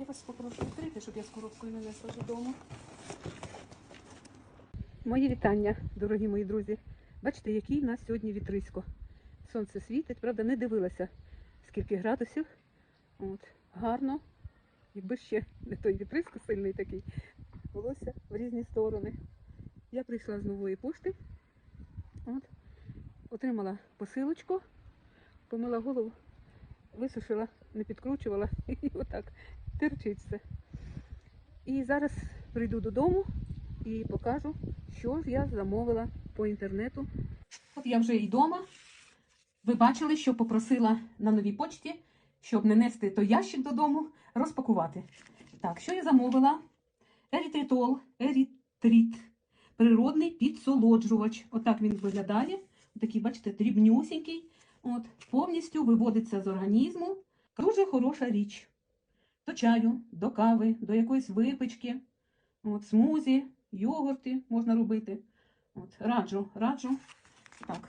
Я вас попрошу відкрити, щоб я з коробкою не несла додому. Мої вітання, дорогі мої друзі. Бачите, який в нас сьогодні вітрисько. Сонце світить, правда, не дивилася, скільки градусів. От, гарно. Якби ще не той вітрисько сильний такий, волосся в різні сторони. Я прийшла з нової пошти. От, отримала посилочку, помила голову, висушила, не підкручувала і отак терчить все. І зараз прийду додому і покажу, що ж я замовила по інтернету. От я вже і вдома. Ви бачили, що попросила на новій почті, щоб не нести той ящик додому, розпакувати. Так, що я замовила? Ерітритол, ерітрит. Природний підсолоджувач. Отак він виглядає. Такий, бачите, дрібнюсінький. От, повністю виводиться з організму. Дуже хороша річ. До чаю, до кави, до якоїсь випечки, от, смузі, йогурти можна робити. От, раджу, раджу. Так.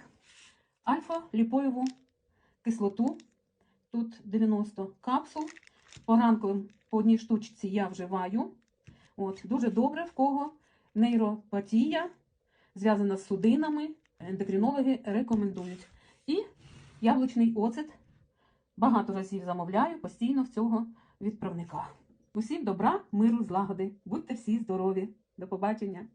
Альфа-ліпоєву кислоту. Тут 90 капсул. Поранку по одній штучці я вживаю. От, дуже добре, в кого нейропатія зв'язана з судинами. Ендокринологи рекомендують. І яблучний оцет. Багато разів замовляю постійно в цього відправника. Усім добра, миру, злагоди. Будьте всі здорові. До побачення!